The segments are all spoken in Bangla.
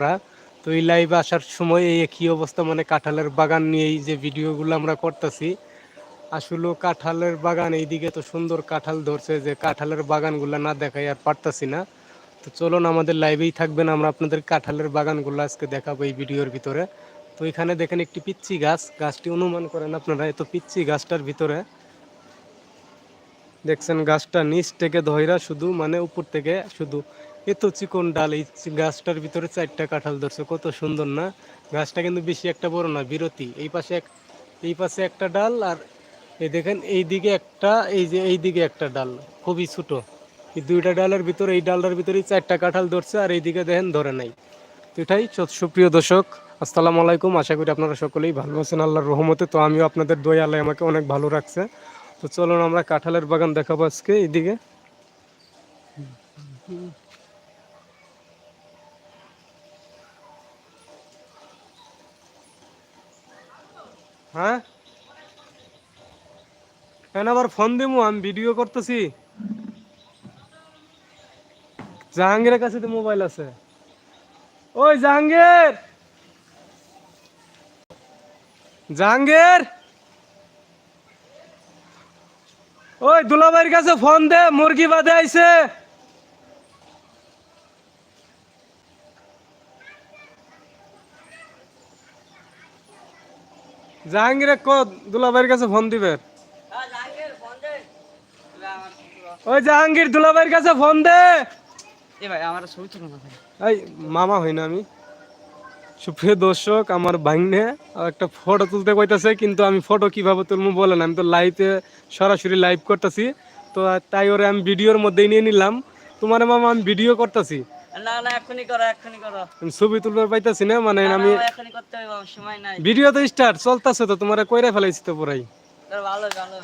আমরা। তো এই লাইভে আসার সময় এই একই অবস্থা মানে কাঁঠালের বাগান নিয়ে এই যে ভিডিওগুলো আমরা করতেছি। আসলে কাঁঠালের বাগান, এইদিকে তো সুন্দর কাঁঠাল ধরছে যে কাঁঠালের বাগানগুলো না দেখাই আর পারতাছি না। তো চলুন, আমাদের লাইভেই থাকবেন, আমরা আপনাদের কাঁঠালের বাগানগুলো আজকে দেখাবো এই ভিডিওর ভিতরে। তো এখানে দেখেন একটি পিচ্ছি গাছ, গাছটি অনুমান করেন আপনারা, এত পিচ্ছি গাছটার ভিতরে। দেখছেন গাছটা নিচ থেকে ধইরা শুধু মানে উপর থেকে শুধু। এত চিকন ডাল, এই গাছটার ভিতরে চারটা কাঁঠাল ধরছে, কত সুন্দর না? গাছটা কিন্তু বেশি একটা বড় না, বিরতি। এই পাশে এক, এই পাশে একটা ডাল আর এই দেখেন, এই দিকে একটা, এই যে, এই দিকে একটা ডাল, খুবই ছোটো। এই দুইটা ডালের ভিতরে, এই ডালটার ভিতরেই চারটা কাঁঠাল ধরছে আর এই দিকে দেখেন ধরে নাই। তো এটাই সুপ্রিয় দর্শক, আসসালামু আলাইকুম। আশা করি আপনারা সকলেই ভালো আছেন আল্লাহর রহমতে। তো আমিও আপনাদের দই আমাকে অনেক ভালো রাখছে। তো চলুন আমরা কাঁঠালের বাগান দেখাবো আজকে, এইদিকে। হ্যাঁ? কেন আবার ফোন দিমু? আমি ভিডিও করতেছি। জাহাঙ্গীরের কাছে তো মোবাইল আছে। ওই জাহাঙ্গীর! জাহাঙ্গীর! ওই দুলাভাইয়ের কাছে ফোন দে, মুরগি বাদে আইছে। জাহাঙ্গীরে ক দুলাভাইয়ের কাছে ফোন দিবে? ওই জাহাঙ্গীর দুলাভাইয়ের কাছে ফোন দে। এ ভাই আমার ছবি তুলো না ভাই। মামা হই না আমি। সুপ্রিয় দর্শক আমার ভাগ্নে একটা ফটো তুলতে কইতাছে কিন্তু আমি ফটো কীভাবে তুলবো বলেন আমি তো লাইভে সরাসরি লাইভ করতেছি। তো তাই ওরে আমি ভিডিওর মধ্যেই নিয়ে নিলাম। তোমার মামা আমি ভিডিও করতেছি। না না এখনই করো এখনই করো। ছবি তুলতে পাইতাছি না মানে আমি এখনই করতে হবে সময় নাই। ভিডিও তো স্টার্ট চলতেছে তো তোমার কইরা ফেলাইছি তো পুরাই। ভালো ভালো।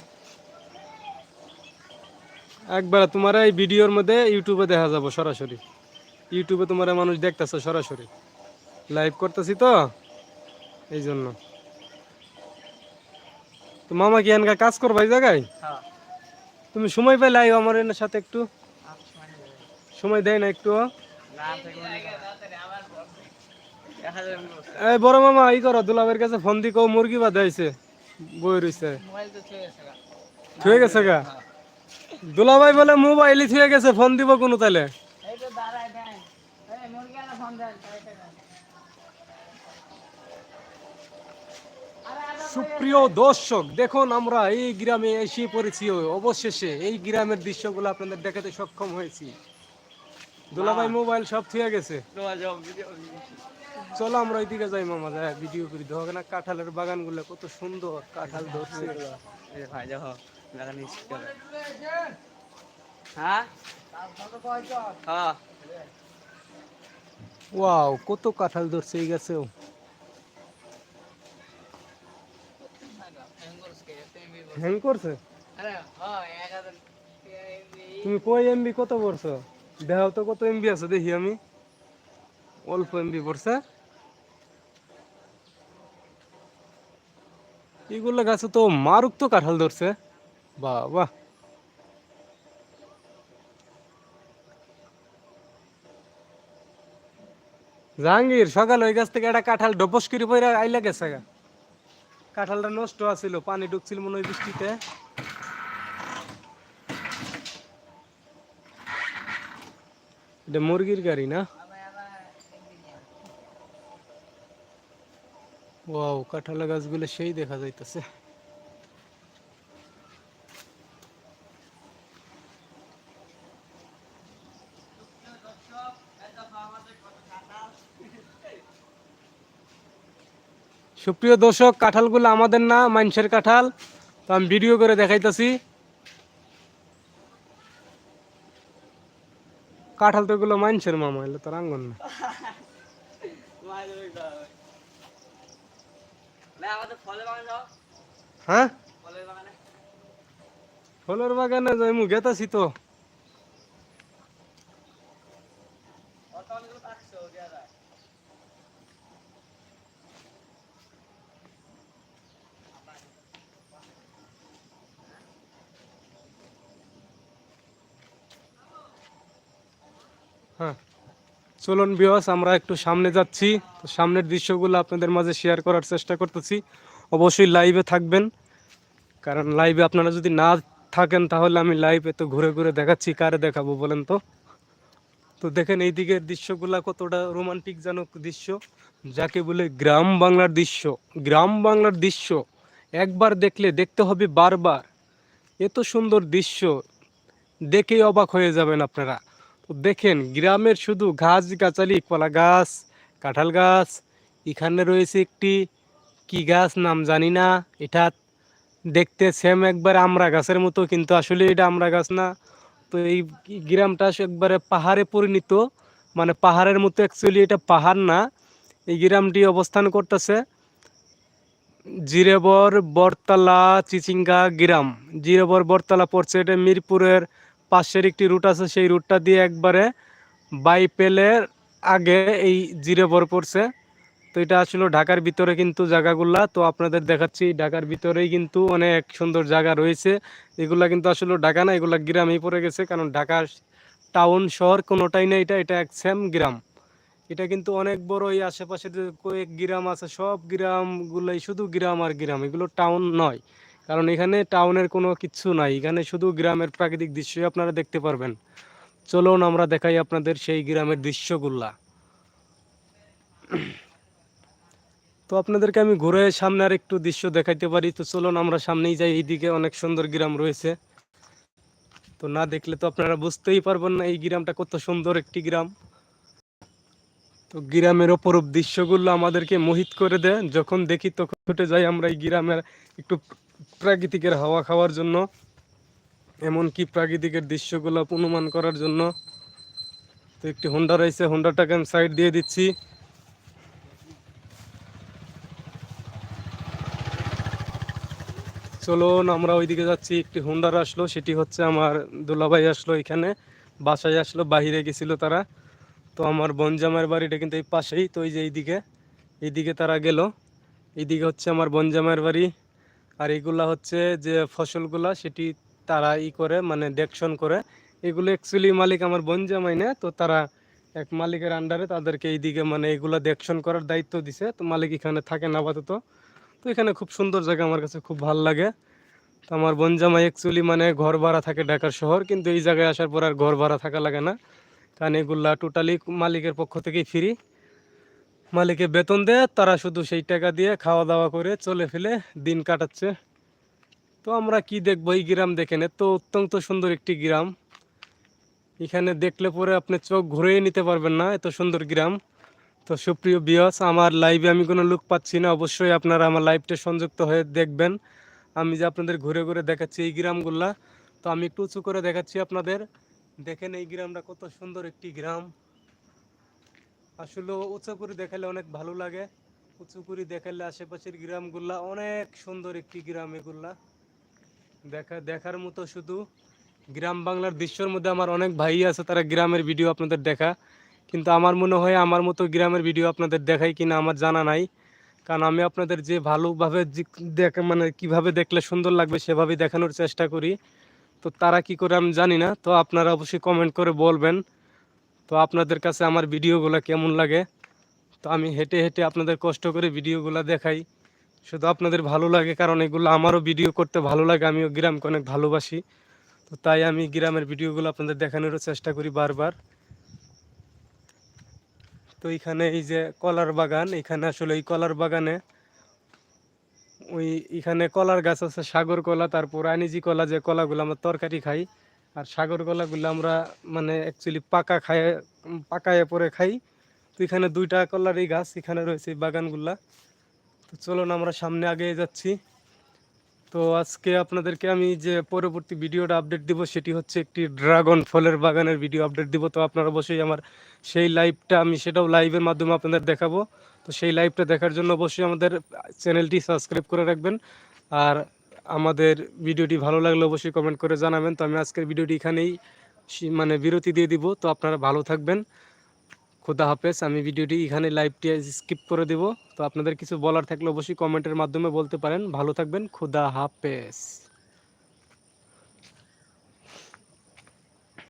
একবার তোমার এই ভিডিওর মধ্যে ইউটিউবে দেখা যাব সরাসরি। ইউটিউবে তোমার মানুষ দেখতেছে সরাসরি। লাইভ করতেছি তো এই জন্য তো মামা কি এনকা কাজ করবা এই জায়গায়? হ্যাঁ। তুমি সময় পাইলে আমার এর সাথে একটু। ভাই। সময় দেয় না একটু এই বড় মামা, ই করো দুলাবের কাছে ফোন দি, কও মুরগি বাদে আইছে, বই রইছে। থুয়ে গেছে গা দুলাভাই বলে মোবাইলই থুয়ে গেছে, ফোন দিব কোনো তাহলে এই তো দাঁড়ায় দেন এই মুরগি আলা ফোন দেন তাড়াতাড়ি দেন। সুপ্রিয় দর্শক, দেখুন আমরা এই গ্রামে এসে পড়েছি, অবশেষে এই গ্রামের দৃশ্যগুলো আপনাদের দেখাতে সক্ষম হয়েছি দুলাভাই মোবাইল সব থুয়ে গেছে। চলো আমরা ওইদিকে যাই মামা যাই ভিডিও করি। দেখো না কাঁঠালের বাগানগুলো কত সুন্দর কাঁঠাল ধরছে। হ্যাঁ? হ্যাঁ। ওয়াও কত কাঁঠাল ধরছে এই গাছেও। হ্যাং করছে? হ্যাঁ তুমি কই এমবি কত পড়ছো দেখাও তো কত এমবি আছে, দেখি আমি। অল্প এমবি পড়ছে। এগুলো গাছে তো মারুক তো কাঁঠাল ধরছে। বাহ জাহাঙ্গীর, সকাল ওই গাছ থেকে একটা কাঁঠাল ডবস করে পরে আইলা গেছে কাঁঠালটা নষ্ট আছিল, পানি ঢুকছিল মনে হয় বৃষ্টিতে। এটা মুরগির গাড়ি না? ওয়াও কাঁঠাল গাছগুলো সেই দেখা যাইতেছে। সুপ্রিয় দর্শক, কাঁঠালগুলো আমাদের না মানুষের কাঁঠাল। তো আমি ভিডিও করে দেখাইতেছি। কাঁঠাল তো এগুলো মানুষের মামা এলো তো আঙ্গন না। হ্যাঁ? ফলের বাগানে ফলের বাগানে যাই মু গেতাছি তো হ্যাঁ। চলুন বিয়স আমরা একটু সামনে যাচ্ছি। তো সামনের দৃশ্যগুলো আপনাদের মাঝে শেয়ার করার চেষ্টা করতেছি। অবশ্যই লাইভে থাকবেন। কারণ লাইভে আপনারা যদি না থাকেন, তাহলে আমি লাইভে তো ঘুরে ঘুরে দেখাচ্ছি। কারে দেখাবো বলেন তো? তো দেখেন এই দিকের দৃশ্যগুলা কতটা রোমান্টিক জনক দৃশ্য। যাকে বলে গ্রাম বাংলার দৃশ্য। গ্রাম বাংলার দৃশ্য একবার দেখলে দেখতে হবে বারবার। এত সুন্দর দৃশ্য। দেখেই অবাক হয়ে যাবেন আপনারা। তো দেখেন, গ্রামের শুধু গাছ, গাছালি, কলা গাছ, কাঁঠাল গাছ, এখানে রয়েছে একটি কি গাছ নাম জানি না, এটা দেখতে সেম একবার আমরা গাছের মতো, কিন্তু আসলে এটা আমড়া গাছ না। তো এই গ্রামটা একবারে পাহাড়ে পরিণত মানে পাহাড়ের মতো অ্যাকচুয়ালি এটা পাহাড় না। এই গ্রামটি অবস্থান করতেছে জিরেবর, বরতলা, চিচিঙ্গা গ্রাম। জিরেবর, বরতলা পড়ছে এটা মিরপুরের পাশের একটি রুট আছে, সেই রুটটা দিয়ে একবারে বাইপেলের আগে এই জিরেবর পড়ছে। তো এটা আসলে ঢাকার ভিতরে কিন্তু জায়গাগুলা। তো আপনাদের দেখাচ্ছি, ঢাকার ভিতরেই কিন্তু অনেক সুন্দর জায়গা রয়েছে। এগুলা কিন্তু আসলে ঢাকা না, এগুলা গ্রামেই পড়ে গেছে। কারণ ঢাকার টাউন, শহর কোনোটাই না, এটা এটা এক সেম গ্রাম। এটা কিন্তু অনেক বড় এই আশেপাশে কয়েক গ্রাম আছে, সব গ্রামগুলাই শুধু গ্রাম আর গ্রাম। এগুলো টাউন নয়। কারণ এখানে টাউনের কোনো কিচ্ছু নাই। এখানে শুধু গ্রামের প্রাকৃতিক দৃশ্যই আপনারা দেখতে পারবেন। চলুন আমরা দেখাই আপনাদের সেই গ্রামের দৃশ্যগুলা। তো আপনাদেরকে আমি ঘুরে সামনে আর একটু দৃশ্য দেখাইতে পারি। তো চলুন আমরা সামনেই যাই। এইদিকে অনেক সুন্দর গ্রাম রয়েছে। তো না দেখলে তো আপনারা বুঝতেই পারবেন না এই গ্রামটা কত সুন্দর একটি গ্রাম। তো গ্রামের অপরূপ দৃশ্যগুলো আমাদেরকে মোহিত করে দেয়। যখন দেখি তখন ছুটে যাই আমরা এই গ্রামের একটু প্রাকৃতিকের হাওয়া খাওয়ার জন্য, এমনকি প্রাকৃতিকের দৃশ্যগুলো অনুমান করার জন্য। তো একটি হোন্ডা রয়েছে হোন্ডাটাকে আমি সাইড দিয়ে দিচ্ছি। চলুন আমরা ওইদিকে যাচ্ছি, একটি হুন্ডার আসলো, সেটি হচ্ছে আমার দুলাভাই আসলো এখানে, বাসায় আসলো, বাহিরে গেছিল তারা। তো আমার বনজামার বাড়িটা কিন্তু এই পাশেই, তো এই যে এইদিকে এইদিকে তারা গেল। এইদিকে হচ্ছে আমার বনজামার বাড়ি। আর এগুলা হচ্ছে যে ফসলগুলা সেটি তারা ই করে মানে দেখশন করে। এগুলো অ্যাকচুয়ালি মালিক আমার বনজামাই না, তো তারা এক মালিকের আন্ডারে তাদেরকে এইদিকে মানে এগুলা দেখশন করার দায়িত্ব দিছে। তো মালিক এখানে থাকেন আপাতত। তো এখানে খুব সুন্দর জায়গা আমার কাছে খুব ভালো লাগে। তো আমার বোন জামাই অ্যাকচুয়ালি মানে ঘর ভাড়া থাকে ঢাকার শহর, কিন্তু এই জায়গায় আসার পর আর ঘর ভাড়া থাকা লাগে না। কারণ এগুলা টোটালি মালিকের পক্ষ থেকেই ফ্রি মালিকে বেতন দেয়, তারা শুধু সেই টাকা দিয়ে খাওয়া দাওয়া করে চলে ফেলে, দিন কাটাচ্ছে। তো আমরা কি দেখব এই গ্রাম দেখেন, এত অত্যন্ত সুন্দর একটি গ্রাম। এখানে দেখলে পরে আপনি চোখ ঘুরেই নিতে পারবেন না, এত সুন্দর গ্রাম। তো সুপ্রিয় বিয়স আমার লাইভে আমি কোনো লুক পাচ্ছি না, অবশ্যই আপনারা আমার লাইভটা সংযুক্ত হয়ে দেখবেন। আমি যে আপনাদের ঘুরে ঘুরে দেখাচ্ছি এই গ্রামগুলা, তো আমি একটু উঁচু করে দেখাচ্ছি আপনাদের। দেখেন এই গ্রামটা কত সুন্দর একটি গ্রাম। আসলে উঁচু করে দেখালে অনেক ভালো লাগে। উঁচু করে দেখালে আশেপাশের গ্রামগুলা অনেক সুন্দর একটি গ্রাম এগুলা। দেখা, দেখার মতো শুধু গ্রাম বাংলার দৃশ্যর মধ্যে আমার অনেক ভাই আছে, তারা গ্রামের ভিডিও আপনাদের দেখা। কিন্তু আমার মনে হয় আমার মতো গ্রামের ভিডিও আপনাদের দেখাই কিনা আমার জানা নাই। কারণ আমি আপনাদের যে ভালোভাবে দেখে মানে কীভাবে দেখলে সুন্দর লাগবে সেভাবেই দেখানোর চেষ্টা করি। তো তারা কি করে আমি জানি না, তো আপনারা অবশ্যই কমেন্ট করে বলবেন। তো আপনাদের কাছে আমার ভিডিওগুলো কেমন লাগে? তো আমি হেঁটে হেঁটে আপনাদের কষ্ট করে ভিডিওগুলো দেখাই। শুধু আপনাদের ভালো লাগে, কারণ এগুলো আমারও ভিডিও করতে ভালো লাগে, আমিও গ্রামকে অনেক ভালোবাসি। তো তাই আমি গ্রামের ভিডিওগুলো আপনাদের দেখানোরও চেষ্টা করি বারবার। তো এখানে এই যে কলার বাগান, এখানে আসলে এই কলার বাগানে ওই এখানে কলার গাছ আছে, সাগর কলা, তারপর আনিজি কলা, যে কলাগুলো আমরা তরকারি খাই। আর সাগর কলাগুলো আমরা মানে অ্যাকচুয়ালি পাকা খায়, পাকায় পরে খাই। তো এখানে দুইটা কলারই গাছ, এখানে রয়েছে বাগানগুলা। তো চলুন আমরা সামনে আগে যাচ্ছি। তো আজকে আপনাদেরকে আমি যে পরবর্তী ভিডিওটা আপডেট দিব, সেটি হচ্ছে একটি ড্রাগন ফলের বাগানের ভিডিও আপডেট দিব। তো আপনারা অবশ্যই আমার সেই লাইভটা আমি সেটাও লাইভের মাধ্যমে আপনাদের দেখাবো। তো সেই লাইভটা দেখার জন্য অবশ্যই আমাদের চ্যানেলটি সাবস্ক্রাইব করে রাখবেন। আর আমাদের ভিডিওটি ভালো লাগলে অবশ্যই কমেন্ট করে জানাবেন। তো আমি আজকের ভিডিওটি এখানেই মানে বিরতি দিয়ে দিব। তো আপনারা ভালো থাকবেন। খুদা হাফেজ। আমি ভিডিওটি এখানে লাইভটি স্কিপ করে দেব। তো আপনাদের কিছু বলার থাকলে অবশ্যই কমেন্টের মাধ্যমে বলতে পারেন। ভালো থাকবেন। খুদা হাফেজ।